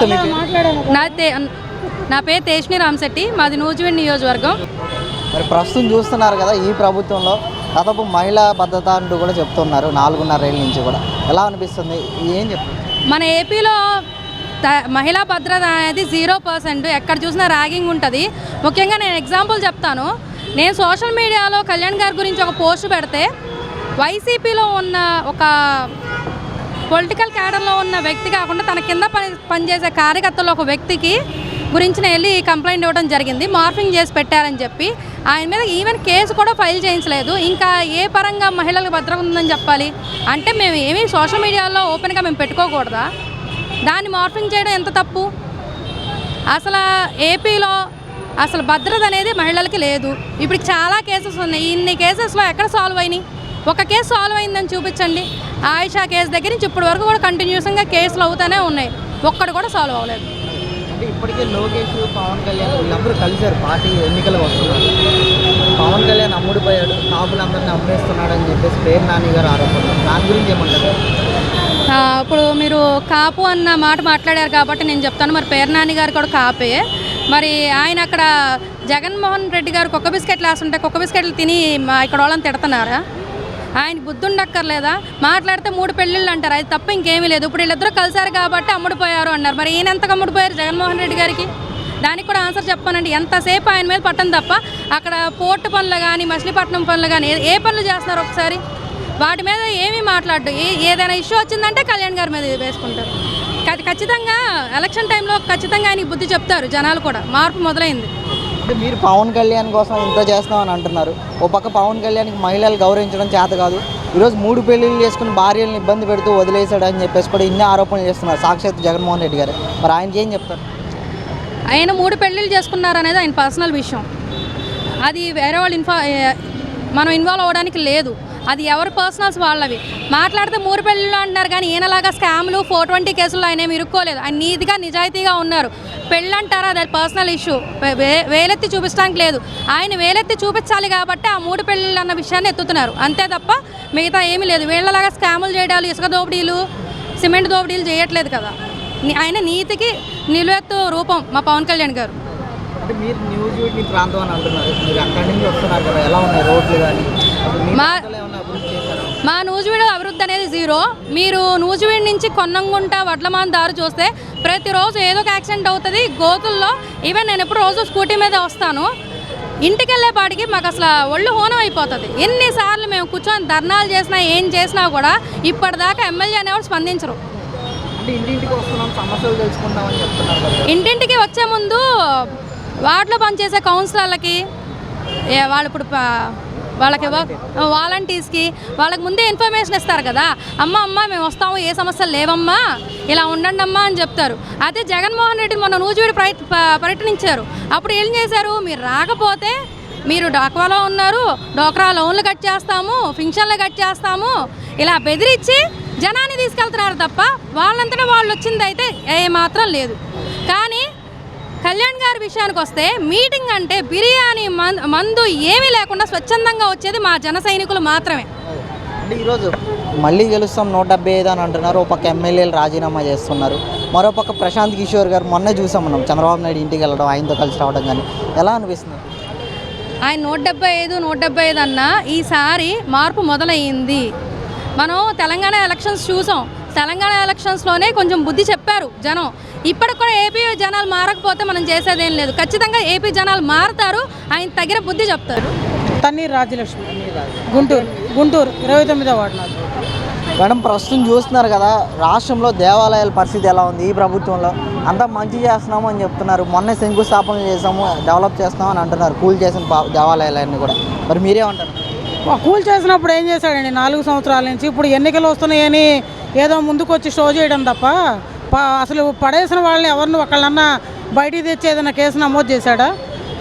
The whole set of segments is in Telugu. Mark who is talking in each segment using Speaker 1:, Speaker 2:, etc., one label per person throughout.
Speaker 1: నమస్తే మీ పేరు?
Speaker 2: నా తే నా పేరు తేష్ని రామశెట్టి మాది నూజివీడ్ నియోజకవర్గం.
Speaker 1: మరి ప్రస్తుతం చూస్తున్నారు కదా ఈ ప్రభుత్వంలో దాదాపు మహిళా భద్రత అంటూ కూడా చెప్తున్నారు నాలుగున్నర ఏళ్ళ నుంచి కూడా. ఎలా అనిపిస్తుంది? ఏం చెప్తారు
Speaker 2: మన ఏపీలో మహిళా భద్రత అనేది జీరో పర్సెంట్. ఎక్కడ చూసినా ర్యాగింగ్ ఉంటుంది. ముఖ్యంగా నేను ఎగ్జాంపుల్ చెప్తాను. నేను సోషల్ మీడియాలో కళ్యాణ్ గారి గురించి ఒక పోస్ట్ పెడితే వైసీపీలో ఉన్న ఒక పొలిటికల్ క్యాడర్లో ఉన్న వ్యక్తి కాకుండా తన కింద పని పనిచేసే కార్యకర్తలు ఒక వ్యక్తికి గురించి వెళ్ళి కంప్లైంట్ ఇవ్వడం జరిగింది. మార్ఫింగ్ చేసి పెట్టారని చెప్పి. ఆయన మీద ఈవెన్ కేసు కూడా ఫైల్ చేయించలేదు. ఇంకా ఏ పరంగా మహిళలకు భద్రత ఉందని చెప్పాలి? అంటే మేము ఏమీ సోషల్ మీడియాలో ఓపెన్గా మేము పెట్టుకోకూడదా? దాన్ని మార్ఫింగ్ చేయడం ఎంత తప్పు? అసలు ఏపీలో అసలు భద్రత అనేది మహిళలకి లేదు. ఇప్పుడు చాలా కేసెస్ ఉన్నాయి. ఇన్ని కేసెస్లో ఎక్కడ సాల్వ్ అయినాయి? ఒక కేసు సాల్వ్ అయిందని చూపించండి. ఆయిషా కేసు దగ్గర నుంచి ఇప్పటి వరకు కూడా కంటిన్యూస్గా కేసులు అవుతూనే ఉన్నాయి. ఒక్కడు కూడా సాల్వ్ అవ్వలేదు.
Speaker 1: ఇప్పటికే లోకేష్ పవన్ కళ్యాణ్ వీళ్ళందరూ కలిశారు పార్టీ ఎన్నికలు వస్తున్నారు. పవన్ కళ్యాణ్ అమ్ముడిపోయాడు కాపులందరినీ అమ్మేస్తున్నాడు అని చెప్పేసి పేరు నాని గారు ఆరోపణ దాని గురించి ఏమంటారు?
Speaker 2: ఇప్పుడు మీరు కాపు అన్న మాట మాట్లాడారు కాబట్టి నేను చెప్తాను. మరి పేర్నాని గారు కూడా కాపే. మరి ఆయన అక్కడ జగన్మోహన్ రెడ్డి గారు కుక్క బిస్కెట్లు వేస్తుంటే కుక్క బిస్కెట్లు తిని ఇక్కడ వాళ్ళని తిడుతున్నారా? ఆయన బుద్ధి ఉండక్కర్లేదా మాట్లాడితే మూడు పెళ్ళిళ్ళు అంటారు. అది తప్ప ఇంకేమీ లేదు. ఇప్పుడు వీళ్ళిద్దరూ కలిశారు కాబట్టి అమ్ముడిపోయారు అన్నారు. మరి ఈయన ఎంత అమ్ముడిపోయారు జగన్మోహన్ రెడ్డి గారికి? దానికి కూడా ఆన్సర్ చెప్పానండి. ఎంతసేపు ఆయన మీద పట్టం తప్ప అక్కడ పోర్టు పనులు కానీ మచిలీపట్నం పనులు కానీ ఏ- ఏ పనులు చేస్తున్నారు ఒకసారి? వాటి మీద ఏమీ మాట్లాడు ఏదైనా ఇష్యూ వచ్చిందంటే కళ్యాణ్ గారి మీద వేసుకుంటారు. ఖచ్చితంగా ఎలక్షన్ టైంలో ఖచ్చితంగా ఆయనకి బుద్ధి చెప్తారు జనాలు కూడా. మార్పు మొదలైంది.
Speaker 1: అంటే మీరు పవన్ కళ్యాణ్ కోసం ఇంత చేస్తామని అంటున్నారు. ఓ పక్క పవన్ కళ్యాణ్కి మహిళలు గౌరవించడం చేత కాదు. ఈరోజు మూడు పెళ్ళిళ్ళు చేసుకుని భార్యలను ఇబ్బంది పెడుతూ వదిలేశాడు అని చెప్పేసి కూడా ఇన్ని ఆరోపణలు చేస్తున్నారు సాక్షాత్ జగన్మోహన్ రెడ్డి గారు. మరి ఆయనకి ఏం చెప్తారు?
Speaker 2: ఆయన మూడు పెళ్ళిళ్ళు చేసుకున్నారు అనేది ఆయన పర్సనల్ విషయం. అది వేరే వాళ్ళు ఇన్ఫా మనం ఇన్వాల్వ్ అవ్వడానికి లేదు. అది ఎవరి పర్సనల్స్ వాళ్ళవి. మాట్లాడితే మూడు పెళ్ళిళ్ళు అంటున్నారు కానీ ఈయనలాగా స్కామ్లు ఫోర్ ట్వంటీ కేసులు ఆయన ఏమి ఇరుక్కోలేదు. ఆయన నీతిగా నిజాయితీగా ఉన్నారు. పెళ్ళి అంటారా అది పర్సనల్ ఇష్యూ వేలెత్తి చూపించడానికి లేదు. ఆయన వేలెత్తి చూపించాలి కాబట్టి ఆ మూడు పెళ్ళిళ్ళు అన్న విషయాన్ని ఎత్తుతున్నారు. అంతే తప్ప మిగతా ఏమీ లేదు. వీళ్ళలాగా స్కాములు చేయడాలు ఇసుక దోపిడీలు సిమెంట్ దోపిడీలు చేయట్లేదు కదా. ఆయన నీతికి నిలువెత్తు రూపం మా పవన్ కళ్యాణ్ గారు.
Speaker 1: మీరు న్యూస్ ప్రాంతం అని అంటున్నారు. మీరు అక్కడి నుంచి వస్తున్నారు కదా. ఎలా ఉన్నాయి రోడ్లు కానీ? మీ
Speaker 2: మా- నూజివీడు అభివృద్ధి అనేది జీరో. మీరు నూజివీడు నుంచి కొన్నంగుంట వడ్లమాన్ దారి చూస్తే ప్రతిరోజు ఏదో ఒక యాక్సిడెంట్ అవుతుంది. గోతుల్లో ఈవెన్ నేను ఎప్పుడు రోజు స్కూటీ మీద వస్తాను. ఇంటికి వెళ్ళేపాటికి మాకు అసలు ఒళ్ళు హోనం అయిపోతుంది. ఎన్నిసార్లు మేము కూర్చొని ధర్నాలు చేసినా ఏం చేసినా కూడా ఇప్పటిదాకా ఎమ్మెల్యే అనేవాడు స్పందించరు.
Speaker 1: ఇంటింటికి
Speaker 2: వచ్చే ముందు వార్డులో పనిచేసే కౌన్సిలర్లకి వాళ్ళు ఇప్పుడు వాళ్ళకి వాలంటీర్స్కి వాళ్ళకి ముందే ఇన్ఫర్మేషన్ ఇస్తారు కదా. అమ్మ అమ్మ మేము వస్తాము ఏ సమస్యలు లేవమ్మా ఇలా ఉండండి అమ్మా అని చెప్తారు. అదే జగన్మోహన్ రెడ్డి మొన్న నూజివీడు ప్రయ ప- పర్యటనించారు అప్పుడు ఏం చేశారు? మీరు రాకపోతే మీరు డాక్వాలో ఉన్నారు డోక్రా లోన్లు కట్ చేస్తాము ఫింక్షన్లు కట్ చేస్తాము ఇలా బెదిరించి జనాన్ని తీసుకెళ్తున్నారు తప్ప వాళ్ళంతటా వాళ్ళు వచ్చింది అయితే ఏ మాత్రం లేదు. కానీ కళ్యాణ్ గారి విషయానికి వస్తే మీటింగ్ అంటే బిర్యానీ మందు ఏమీ లేకుండా స్వచ్ఛందంగా వచ్చేది మా జన సైనికులు మాత్రమే.
Speaker 1: అంటే ఈరోజు మళ్ళీ గెలుస్తాం నూట డెబ్బై ఐదు అని అంటున్నారు. ఒక పక్క ఎమ్మెల్యేలు రాజీనామా చేస్తున్నారు. మరో పక్క ప్రశాంత్ కిషోర్ గారు మొన్నే చూసాం మనం. చంద్రబాబు నాయుడు ఇంటికి వెళ్ళడం ఆయనతో కలిసి రావడం కానీ ఎలా అనిపిస్తుంది?
Speaker 2: ఆయన నూట డెబ్బై ఐదు నూట డెబ్బై ఐదు అన్న ఈసారి మార్పు మొదలయ్యింది. మనం తెలంగాణ ఎలక్షన్స్ చూసాం. తెలంగాణ ఎలక్షన్స్లోనే కొంచెం బుద్ధి చెప్పారు. జనం. ఇప్పటికి కూడా ఏపీ జనాలు మారకపోతే మనం చేసేదేం లేదు. ఖచ్చితంగా ఏపీ జనాలు మారుతారు. ఆయన తగిన బుద్ధి చెప్తారు.
Speaker 3: తన్నీర్ రాజ్యలక్ష్మి. గుంటూరు. గుంటూరు. ఇరవై తొమ్మిదో వార్డు నాది.
Speaker 1: మేడం ప్రస్తుతం చూస్తున్నారు కదా రాష్ట్రంలో దేవాలయాల పరిస్థితి ఎలా ఉంది? ఈ ప్రభుత్వంలో అంతా మంచి చేస్తున్నాము అని చెప్తున్నారు. మొన్నే శంకుస్థాపన చేసాము డెవలప్ చేస్తాము అని అంటున్నారు. కూల్ చేసిన దేవాలయాలన్నీ కూడా. మరి మీరేమంటారు?
Speaker 3: కూల్ చేసినప్పుడు ఏం చేశాడండి? నాలుగు సంవత్సరాల నుంచి ఇప్పుడు ఎన్నికలు వస్తున్నాయని ఏదో ముందుకు వచ్చి షో చేయడం తప్ప అసలు పడేసిన వాళ్ళని ఎవరిని ఒకళ్ళన్నా బయటికి తెచ్చి ఏదైనా కేసు నమోదు చేశాడా?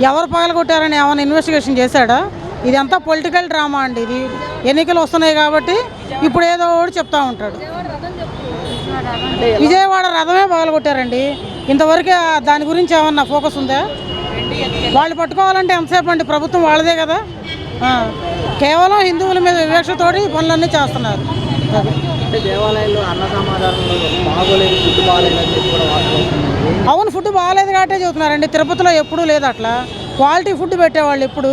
Speaker 3: ఎవరు పగలగొట్టారని ఏమైనా ఇన్వెస్టిగేషన్ చేశాడా? ఇదంతా పొలిటికల్ డ్రామా అండి ఇది. ఎన్నికలు వస్తున్నాయి కాబట్టి ఇప్పుడు ఏదో ఒకటి చెప్తా ఉంటాడు. విజయవాడ రథమే పగలగొట్టారండి. ఇంతవరకు దాని గురించి ఏమన్నా ఫోకస్ ఉందా? వాళ్ళు పట్టుకోవాలంటే ఎంతసేపు అండి? ప్రభుత్వం వాళ్ళదే కదా. కేవలం హిందువుల మీద వివక్షతోటి పనులన్నీ చేస్తున్నారు.
Speaker 1: అంటే దేవాలయంలో అన్న సమాధానంలో బాగోలేదు ఫుడ్ చెప్పి కూడా
Speaker 3: ఫుడ్ బాగాలేదు కాబట్టే చెబుతున్నారండి. తిరుపతిలో ఎప్పుడూ లేదు అట్లా. క్వాలిటీ ఫుడ్ పెట్టేవాళ్ళు ఎప్పుడు.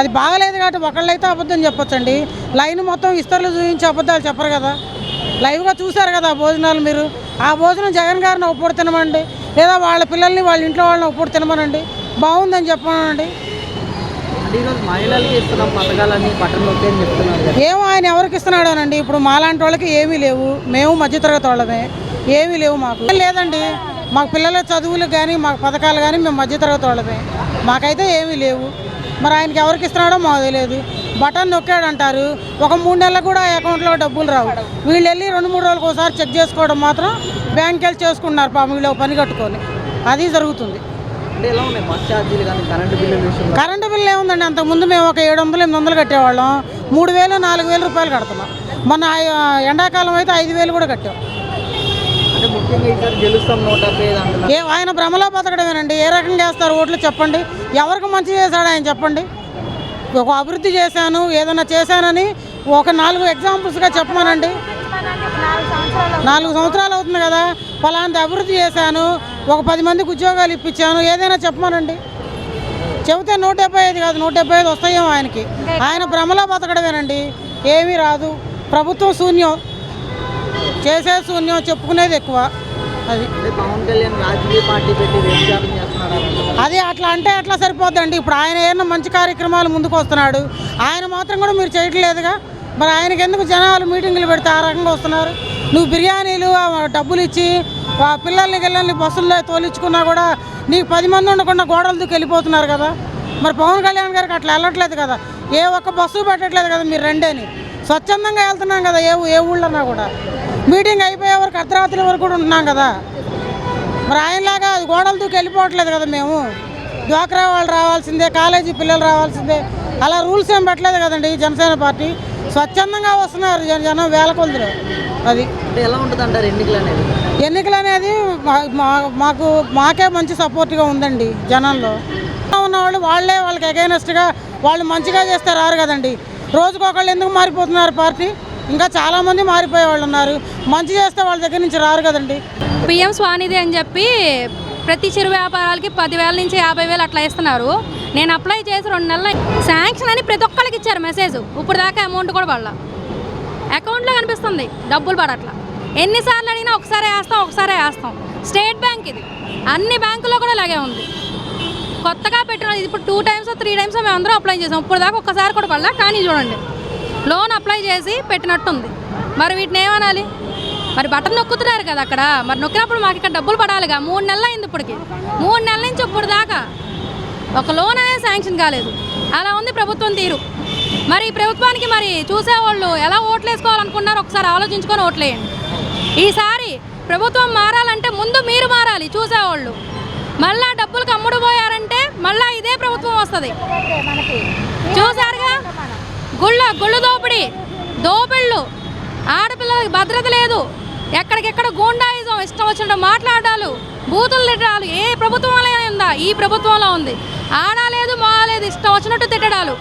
Speaker 3: అది బాగలేదు కాబట్టి ఒకళ్ళైతే అబద్ధం చెప్పొచ్చండి. లైన్ మొత్తం ఇస్తర్లు చూపించి అబద్ధాలు చెప్పరు కదా. లైవ్గా చూశారు కదా ఆ భోజనాలు మీరు. ఆ భోజనం జగన్ గారిని ఒప్పుడు తినమండి లేదా వాళ్ళ పిల్లల్ని వాళ్ళ ఇంట్లో వాళ్ళని ఒప్పుడు తినమనండి బాగుందని చెప్పమనండి.
Speaker 1: ఈరోజు మహిళలకి ఇస్తున్నాం పథకాలన్నీ బట్టలు అని చెప్తున్నారు
Speaker 3: ఏమో ఆయన ఎవరికి ఇస్తున్నాడోనండి? ఇప్పుడు మాలాంటి వాళ్ళకి ఏమీ లేవు. మేము మధ్యతరగతి వాళ్ళమే. ఏమీ లేవు మాకు. లేదండి. మాకు పిల్లల చదువులు కానీ మాకు పథకాలు కానీ మేము మధ్యతరగతి వాళ్ళమే. మాకైతే ఏమీ లేవు. మరి ఆయనకి ఎవరికి ఇస్తున్నాడో మాకు తెలియదు. బటన్ నొక్కాడు అంటారు ఒక మూడు నెలలు కూడా అకౌంట్లో డబ్బులు రావు. వీళ్ళు వెళ్ళి రెండు మూడు రోజులకు ఒకసారి చెక్ చేసుకోవడం మాత్రం బ్యాంక్ వెళ్ళి చేసుకుంటున్నారు పాపం. వీళ్ళు పని కట్టుకొని. అది జరుగుతుంది.
Speaker 1: అంటే ఎలా ఉన్నాయి బస్ ఛార్జీలు కానీ కరెంటు బిల్లుల విషయంలో?
Speaker 3: కరెంటు బిల్లు ఏముందండి? అంతకుముందు మేము ఒక ఏడు వందలు ఎనిమిది వందలు కట్టేవాళ్ళం. మూడు వేలు నాలుగు వేలు రూపాయలు కడుతున్నాం. మొన్న ఎండాకాలం అయితే ఐదు వేలు కూడా కట్టాం.
Speaker 1: అంటే ముఖ్యంగా ఈసారి గెలుస్తాం నూట డెబ్బై ఐదు అంటున్నారు.
Speaker 3: ఏ ఆయన భ్రమలో బతకడమేనండి. ఏ రకంగా వేస్తారు ఓట్లు చెప్పండి. ఎవరికి మంచి చేశాడు ఆయన చెప్పండి. ఒక అభివృద్ధి చేశాను ఏదైనా చేశానని ఒక నాలుగు ఎగ్జాంపుల్స్గా చెప్పమనండి. నాలుగు సంవత్సరాలు అవుతుంది. కదా. ఫలాంటి అభివృద్ధి చేశాను. ఒక పది మందికి ఉద్యోగాలు ఇప్పించాను. ఏదైనా చెప్పమనండి. చెబితే నూట డెబ్బై ఐదు కాదు నూట డెబ్బై ఐదు వస్తాయేమో ఆయనకి. ఆయన భ్రమలో బతకడమేనండి. ఏమీ రాదు. ప్రభుత్వం శూన్యం. చేసే శూన్యం చెప్పుకునేది ఎక్కువ. అది. అది అట్లా అంటే అట్లా సరిపోద్దండి. ఇప్పుడు ఆయన ఏమన్నా మంచి కార్యక్రమాలు ముందుకు వస్తున్నాడు. ఆయన మాత్రం కూడా మీరు చేయట్లేదుగా. మరి ఆయనకి ఎందుకు జనాలు మీటింగులు పెడితే ఆ రకంగా వస్తున్నారు? నువ్వు బిర్యానీలు డబ్బులు ఇచ్చి ఆ పిల్లల్ని గిల్లల్ని బస్సుల్లో తోలించుకున్నా కూడా నీకు పది మంది ఉండకుండా గోడలు దూకి వెళ్ళిపోతున్నారు కదా? మరి పవన్ కళ్యాణ్ గారికి అట్లా వెళ్ళట్లేదు కదా? ఏ ఒక్క బస్సు పెట్టట్లేదు కదా మీరు రెండేని? స్వచ్ఛందంగా వెళ్తున్నాం కదా ఏ ఏ ఊళ్ళన్నా కూడా? మీటింగ్ అయిపోయే వరకు అర్ధరాత్రి వరకు కూడా ఉంటున్నాం కదా? మరి ఆయనలాగా అది గోడలు దూకి వెళ్ళిపోవట్లేదు కదా మేము? డ్వాక్రా వాళ్ళు రావాల్సిందే కాలేజీ పిల్లలు రావాల్సిందే. అలా రూల్స్ ఏం పెట్టలేదు కదండి జనసేన పార్టీ? స్వచ్ఛందంగా వస్తున్నారు జన- జనం వేల కొలుదురు అది.
Speaker 1: ఎలా ఉంటుంది అంటారు ఎన్నికలు అనేది?
Speaker 3: ఎన్నికలు అనేది మాకు మాకే మంచి సపోర్ట్గా ఉందండి జనంలో. ఉన్నవాళ్ళు వాళ్ళే వాళ్ళకి అగైనెస్ట్గా వాళ్ళు మంచిగా చేస్తే రారు కదండి. రోజుకొకళ్ళు ఎందుకు మారిపోతున్నారు పార్టీ? ఇంకా చాలామంది మారిపోయే వాళ్ళు ఉన్నారు. మంచి చేస్తే వాళ్ళ దగ్గర నుంచి రారు కదండి.
Speaker 2: పిఎం స్వానిధి అని చెప్పి ప్రతి చిరు వ్యాపారాలకి పదివేల నుంచి యాభై వేలు అట్లా ఇస్తున్నారు నేను అప్లై చేసి రెండు నెలలు శాంక్షన్ అని ప్రతి ఒక్కరికి ఇచ్చారు మెసేజ్ ఇప్పుడు దాకా అమౌంట్ కూడా పడాల. అకౌంట్లో కనిపిస్తుంది డబ్బులు పడట్లా. ఎన్నిసార్లు అడిగినా ఒకసారి వేస్తాం ఒకసారి వేస్తాం. స్టేట్ బ్యాంక్ ఇది. అన్ని బ్యాంకులో కూడా ఇలాగే ఉంది. కొత్తగా పెట్టిన ఇది ఇప్పుడు టూ టైమ్స్ త్రీ టైమ్స్ మేము అందరూ అప్లై చేసాం. ఇప్పుడు దాకా ఒక్కసారి కూడా పడలా కానీ చూడండి. లోన్ అప్లై చేసి పెట్టినట్టుంది. మరి వీటిని ఏమనాలి? మరి బటన్ నొక్కుతున్నారు కదా అక్కడ. మరి నొక్కినప్పుడు మాకు ఇక్కడ డబ్బులు పడాలిగా. మూడు నెలలు అయింది ఇప్పటికి. మూడు నెలల నుంచి ఇప్పుడు దాకా ఒక లోన్ అనేది శాంక్షన్ కాలేదు. అలా ఉంది ప్రభుత్వం తీరు. మరి ఈ ప్రభుత్వానికి మరి చూసేవాళ్ళు ఎలా ఓట్లు వేసుకోవాలనుకున్నారో ఒకసారి ఆలోచించుకొని ఓట్లేయండి. ఈసారి ప్రభుత్వం మారాలంటే ముందు మీరు మారాలి చూసేవాళ్ళు. మళ్ళా డబ్బులకు అమ్ముడు పోయారంటే మళ్ళా ఇదే ప్రభుత్వం వస్తుంది. చూసారుగా? గుళ్ళ గుళ్ళు దోపిడి దోపిళ్ళు. ఆడపిల్లలకి భద్రత లేదు. ఎక్కడికెక్కడ గూండాయిజం ఇష్టం వచ్చినట్టు మాట్లాడాలు బూతులు తిట్టడాలు ఏ ప్రభుత్వంలో ఉందా? ఈ ప్రభుత్వంలో ఉంది. ఆడలేదు మాలేదు ఇష్టం వచ్చినట్టు తిట్టడాలు.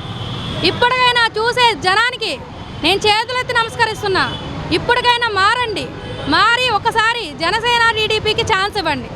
Speaker 2: ఇప్పటికైనా చూసే జనానికి నేను చేతులెత్తి నమస్కరిస్తున్నా. ఇప్పటికైనా మారండి. మారి ఒకసారి జనసేన టీడీపీకి ఛాన్స్ ఇవ్వండి.